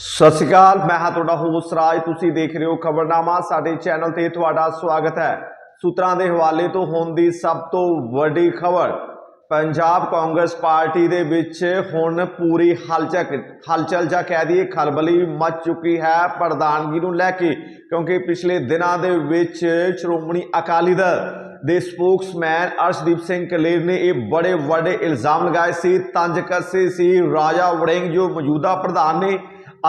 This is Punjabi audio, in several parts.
ਸਤਿ ਸ਼੍ਰੀ ਅਕਾਲ, ਮੈਂ ਹਾਂ ਤੁਹਾਡਾ ਹੋਸਟ ਰਾਜ, ਤੁਸੀਂ ਦੇਖ ਰਹੇ ਹੋ ਖਬਰਨਾਮਾ, ਸਾਡੇ ਚੈਨਲ ਤੇ ਤੁਹਾਡਾ ਸਵਾਗਤ ਹੈ। ਸੂਤਰਾਂ ਦੇ ਹਵਾਲੇ ਤੋਂ ਹੋਣ ਦੀ ਸਭ ਤੋਂ ਵੱਡੀ ਖਬਰ, ਪੰਜਾਬ ਕਾਂਗਰਸ ਪਾਰਟੀ ਦੇ ਵਿੱਚ ਹੁਣ ਪੂਰੀ ਹਲਚਲ ਹਲਚਲ ਜਾਂ ਕਹਿ ਦਈਏ ਖਲਬਲੀ ਮਚ ਚੁੱਕੀ ਹੈ ਪ੍ਰਧਾਨਗੀ ਨੂੰ ਲੈ ਕੇ, ਕਿਉਂਕਿ ਪਿਛਲੇ ਦਿਨਾਂ ਦੇ ਵਿੱਚ ਸ਼੍ਰੋਮਣੀ ਅਕਾਲੀ ਦਲ ਦੇ ਸਪੋਕਸਮੈਨ ਅਰਸ਼ਦੀਪ ਸਿੰਘ ਕਲੇਰ ਨੇ ਇਹ ਬੜੇ ਵੱਡੇ ਇਲਜ਼ਾਮ ਲਗਾਏ ਸੀ, ਤੰਜ ਕੱਸੇ ਸੀ, ਰਾਜਾ ਵੜਿੰਗ ਜੋ ਮੌਜੂਦਾ ਪ੍ਰਧਾਨ ਨੇ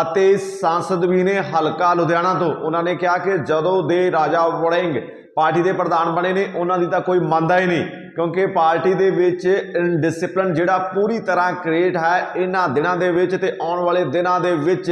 ਅਤੇ ਸੰਸਦ ਵੀ ਨੇ ਹਲਕਾ ਲੁਧਿਆਣਾ ਤੋਂ। ਉਹਨਾਂ ਨੇ ਕਿਹਾ ਕਿ ਜਦੋਂ ਦੇ ਰਾਜਾ ਵੜਿੰਗ ਪਾਰਟੀ ਦੇ ਪ੍ਰਧਾਨ ਬਣੇ ਨੇ, ਉਹਨਾਂ ਦੀ ਤਾਂ ਕੋਈ ਮੰਨਦਾ ਹੀ ਨਹੀਂ। ਕਿਉਂਕਿ ਪਾਰਟੀ ਦੇ ਵਿੱਚ ਇਨਡਿਸਪਲਿਨ ਜਿਹੜਾ ਪੂਰੀ ਤਰ੍ਹਾਂ ਕ੍ਰੀਏਟ ਹੈ, ਇਹਨਾਂ ਦਿਨਾਂ ਦੇ ਵਿੱਚ ਤੇ ਆਉਣ ਵਾਲੇ ਦਿਨਾਂ ਦੇ ਵਿੱਚ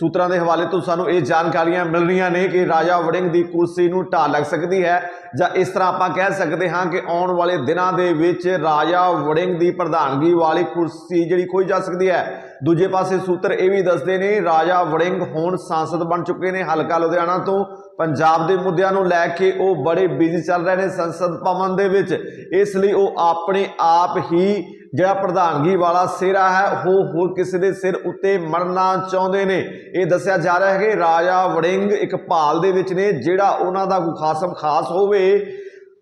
ਸੂਤਰਾਂ ਦੇ ਹਵਾਲੇ ਤੋਂ ਸਾਨੂੰ ਇਹ ਜਾਣਕਾਰੀਆਂ ਮਿਲ ਰਹੀਆਂ ਨੇ ਕਿ ਰਾਜਾ ਵੜਿੰਗ ਦੀ ਕੁਰਸੀ ਨੂੰ ਢਾਹ ਲੱਗ ਸਕਦੀ ਹੈ ਜਾਂ ਇਸ ਤਰ੍ਹਾਂ ਆਪਾਂ ਕਹਿ ਸਕਦੇ ਹਾਂ ਕਿ ਆਉਣ ਵਾਲੇ ਦਿਨਾਂ ਦੇ ਵਿੱਚ ਰਾਜਾ ਵੜਿੰਗ ਦੀ ਪ੍ਰਧਾਨਗੀ ਵਾਲੀ ਕੁਰਸੀ ਜਿਹੜੀ ਖੋਈ ਜਾ ਸਕਦੀ ਹੈ। ਦੂਜੇ ਪਾਸੇ ਸੂਤਰ ਇਹ ਵੀ ਦੱਸਦੇ ਨੇ, ਰਾਜਾ ਵੜਿੰਗ ਹੁਣ ਸੰਸਦ ਬਣ ਚੁੱਕੇ ਨੇ ਹਲਕਾ ਲੁਧਿਆਣਾ ਤੋਂ। ਪੰਜਾਬ ਦੇ ਮੁੱਦਿਆਂ ਨੂੰ ਲੈ ਕੇ ਉਹ ਬੜੇ ਬਿਜ਼ੀ ਚੱਲ ਰਹੇ ਨੇ ਸੰਸਦ ਭਵਨ ਦੇ ਵਿੱਚ। ਇਸ ਲਈ ਉਹ ਆਪਣੇ ਆਪ ਹੀ ਜਿਹੜਾ ਪ੍ਰਧਾਨਗੀ ਵਾਲਾ ਸਿਰਾ ਹੈ, ਉਹ ਹੋਰ ਕਿਸੇ ਦੇ ਸਿਰ ਉੱਤੇ ਮਰਨਾ ਚਾਹੁੰਦੇ ਨੇ। ਇਹ ਦੱਸਿਆ ਜਾ ਰਿਹਾ ਹੈ ਕਿ ਰਾਜਾ ਵੜਿੰਗ ਇੱਕ ਭਾਲ ਦੇ ਵਿੱਚ ਨੇ, ਜਿਹੜਾ ਉਹਨਾਂ ਦਾ ਕੋਈ ਖਾਸਮ ਖਾਸ ਹੋਵੇ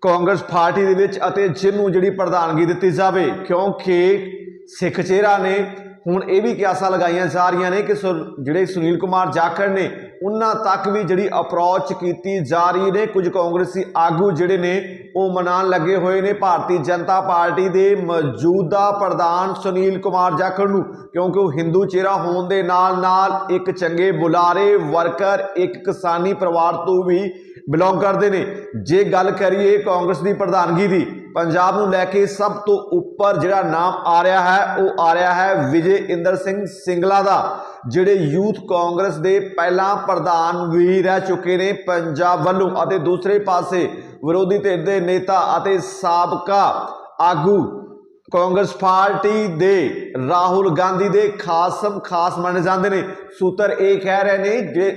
ਕਾਂਗਰਸ ਪਾਰਟੀ ਦੇ ਵਿੱਚ ਅਤੇ ਜਿਹਨੂੰ ਜਿਹੜੀ ਪ੍ਰਧਾਨਗੀ ਦਿੱਤੀ ਜਾਵੇ। ਕਿਉਂਕਿ ਸਿੱਖ ਚਿਹਰਾ ਨੇ, ਹੁਣ ਇਹ ਵੀ ਕਿਆਸਾਂ ਲਗਾਈਆਂ ਜਾ ਰਹੀਆਂ ਨੇ ਕਿ ਸੁ- ਜਿਹੜੇ ਸੁਨੀਲ ਕੁਮਾਰ ਜਾਖੜ ਨੇ ਉਹਨਾਂ ਤੱਕ ਵੀ ਜਿਹੜੀ ਅਪਰੋਚ ਕੀਤੀ ਜਾ ਰਹੀ ਨੇ, ਕੁਝ ਕਾਂਗਰਸੀ ਆਗੂ ਜਿਹੜੇ ਨੇ, ਉਹ ਮਨਾਉਣ ਲੱਗੇ ਹੋਏ ਨੇ। ਭਾਰਤੀ ਜਨਤਾ ਪਾਰਟੀ ਦੇ ਮੌਜੂਦਾ ਪ੍ਰਧਾਨ ਸੁਨੀਲ ਕੁਮਾਰ ਜਾਖੜ ਨੂੰ, ਕਿਉਂਕਿ ਉਹ ਹਿੰਦੂ ਚਿਹਰਾ ਹੋਣ ਦੇ ਨਾਲ ਨਾਲ ਇੱਕ ਚੰਗੇ ਬੁਲਾਰੇ ਵਰਕਰ ਇੱਕ ਕਿਸਾਨੀ ਪਰਿਵਾਰ ਤੋਂ ਵੀ ਬਿਲੋਂਗ ਕਰਦੇ ਨੇ। ਜੇ ਗੱਲ ਕਰੀਏ ਕਾਂਗਰਸ ਦੀ ਪ੍ਰਧਾਨਗੀ ਦੀ ਪੰਜਾਬ ਨੂੰ ਲੈ ਕੇ ਸਭ ਤੋਂ ਉੱਪਰ ਜਿਹੜਾ ਨਾਮ ਆ ਰਿਹਾ ਹੈ, ਉਹ ਆ ਰਿਹਾ ਹੈ ਵਿਜੇ ਇੰਦਰ ਸਿੰਘ ਸਿੰਗਲਾ ਦਾ, ਜਿਹੜੇ ਯੂਥ ਕਾਂਗਰਸ ਦੇ ਪਹਿਲਾਂ ਪ੍ਰਧਾਨ ਵੀ ਰਹਿ ਚੁੱਕੇ ਨੇ ਪੰਜਾਬ ਵੱਲੋਂ ਅਤੇ ਦੂਸਰੇ ਪਾਸੇ ਵਿਰੋਧੀ ਧਿਰ ਦੇ ਨੇਤਾ ਅਤੇ ਸਾਬਕਾ ਆਗੂ ਕਾਂਗਰਸ ਪਾਰਟੀ ਦੇ ਰਾਹੁਲ ਗਾਂਧੀ ਦੇ ਖਾਸਮ ਖਾਸ ਮੰਨੇ ਜਾਂਦੇ ਨੇ। ਸੂਤਰ ਇਹ ਕਹਿ ਰਹੇ ਨੇ ਜੇ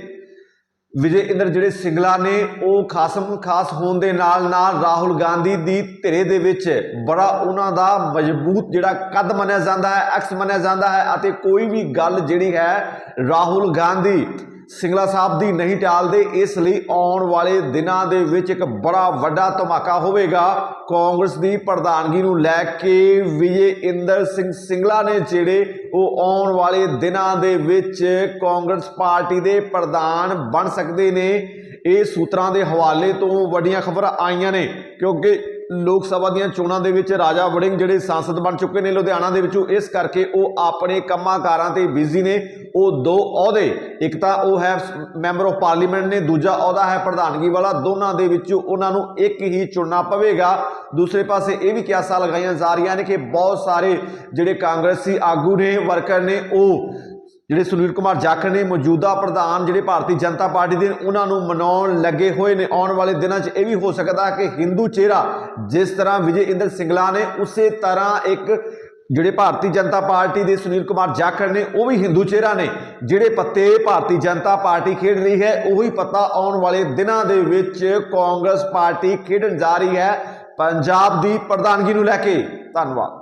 ਵਿਜੇ ਇੰਦਰ ਜਿਹੜੇ ਸਿੰਗਲਾ ਨੇ, ਉਹ ਖਾਸਮ ਖਾਸ ਹੋਣ ਦੇ ਨਾਲ ਨਾਲ ਰਾਹੁਲ ਗਾਂਧੀ ਦੀ ਧਿਰੇ ਦੇ ਵਿੱਚ ਬੜਾ ਉਹਨਾਂ ਦਾ ਮਜ਼ਬੂਤ ਜਿਹੜਾ ਕੱਦ ਮੰਨਿਆ ਜਾਂਦਾ ਹੈ ਐਕਸ ਮੰਨਿਆ ਜਾਂਦਾ ਹੈ ਅਤੇ ਕੋਈ ਵੀ ਗੱਲ ਜਿਹੜੀ ਹੈ ਰਾਹੁਲ ਗਾਂਧੀ ਸਿੰਗਲਾ ਸਾਹਿਬ ਦੀ ਨਹੀਂ ਟਾਲਦੇ, ਇਸ ਲਈ ਆਉਣ ਵਾਲੇ ਦਿਨਾਂ ਦੇ ਵਿੱਚ ਇੱਕ ਬੜਾ ਵੱਡਾ ਧਮਾਕਾ ਹੋਵੇਗਾ। ਕਾਂਗਰਸ ਦੀ ਪ੍ਰਧਾਨਗੀ ਨੂੰ ਲੈ ਕੇ ਵਿਜੇ ਇੰਦਰ ਸਿੰਘ ਸਿੰਗਲਾ ਨੇ ਜਿਹੜੇ ਉਹ ਆਉਣ ਵਾਲੇ ਦਿਨਾਂ ਦੇ ਵਿੱਚ ਕਾਂਗਰਸ ਪਾਰਟੀ ਦੇ ਪ੍ਰਧਾਨ ਬਣ ਸਕਦੇ ਨੇ, ਇਹ ਸੂਤਰਾਂ ਦੇ ਹਵਾਲੇ ਤੋਂ ਵੱਡੀਆਂ ਖਬਰਾਂ ਆਈਆਂ ਨੇ, ਕਿਉਂਕਿ ਲੋਕ ਸਭਾ ਦੀਆਂ ਚੋਣਾਂ ਦੇ ਵਿੱਚ ਰਾਜਾ ਵੜਿੰਗ ਜਿਹੜੇ ਸੰਸਦ ਬਣ ਚੁੱਕੇ ਨੇ ਲੁਧਿਆਣਾ ਦੇ ਵਿੱਚੋਂ, ਇਸ ਕਰਕੇ ਉਹ ਆਪਣੇ ਕੰਮਾਂ ਕਾਰਾਂ ਤੇ ਬਿਜ਼ੀ ਨੇ। ਉਹ ਦੋ ਅਹੁਦੇ ਇੱਕ ਤਾਂ ਉਹ ਹੈ ਮੈਂਬਰ ਆਫ ਪਾਰਲੀਮੈਂਟ ਨੇ ਦੂਜਾ ਅਹੁਦਾ ਹੈ ਪ੍ਰਧਾਨਗੀ ਵਾਲਾ ਦੋਨਾਂ ਦੇ ਵਿੱਚ ਉਹਨਾਂ ਨੂੰ ਇੱਕ ਹੀ ਚੁਣਨਾ ਪਵੇਗਾ। ਦੂਸਰੇ ਪਾਸੇ ਇਹ ਵੀ ਕਿਆਸਾਂ ਲਗਾਈਆਂ ਜਾ ਰਹੀਆਂ ਨੇ ਕਿ ਬਹੁਤ ਸਾਰੇ ਜਿਹੜੇ ਕਾਂਗਰਸੀ ਆਗੂ ਨੇ ਵਰਕਰ ਨੇ ਉਹ ਜਿਹੜੇ ਸੁਨੀਲ ਕੁਮਾਰ ਜਾਖੜ ਨੇ ਮੌਜੂਦਾ ਪ੍ਰਧਾਨ ਜਿਹੜੇ ਭਾਰਤੀ ਜਨਤਾ ਪਾਰਟੀ ਦੇ ਨੇ, ਉਹਨਾਂ ਨੂੰ ਮਨਾਉਣ ਲੱਗੇ ਹੋਏ ਨੇ। ਆਉਣ ਵਾਲੇ ਦਿਨਾਂ 'ਚ ਇਹ ਵੀ ਹੋ ਸਕਦਾ ਕਿ ਹਿੰਦੂ ਚਿਹਰਾ ਜਿਸ ਤਰ੍ਹਾਂ ਵਿਜੇ ਇੰਦਰ ਸਿੰਗਲਾ ਨੇ ਉਸੇ ਤਰ੍ਹਾਂ ਇੱਕ ਜਿਹੜੇ ਭਾਰਤੀ ਜਨਤਾ ਪਾਰਟੀ ਦੇ ਸੁਨੀਲ ਕੁਮਾਰ ਜਾਖੜ ਨੇ, ਉਹ ਵੀ ਹਿੰਦੂ ਚਿਹਰਾ ਨੇ। ਜਿਹੜੇ ਪੱਤੇ ਭਾਰਤੀ ਜਨਤਾ ਪਾਰਟੀ ਖੇਡ ਰਹੀ ਹੈ, ਉਹੀ ਪੱਤਾ ਆਉਣ ਵਾਲੇ ਦਿਨਾਂ ਦੇ ਵਿੱਚ ਕਾਂਗਰਸ ਪਾਰਟੀ ਖੇਡਣ ਜਾ ਰਹੀ ਹੈ। ਪੰਜਾਬ ਦੀ ਪ੍ਰਧਾਨਗੀ ਨੂੰ ਲੈ ਕੇ ਧੰਨਵਾਦ।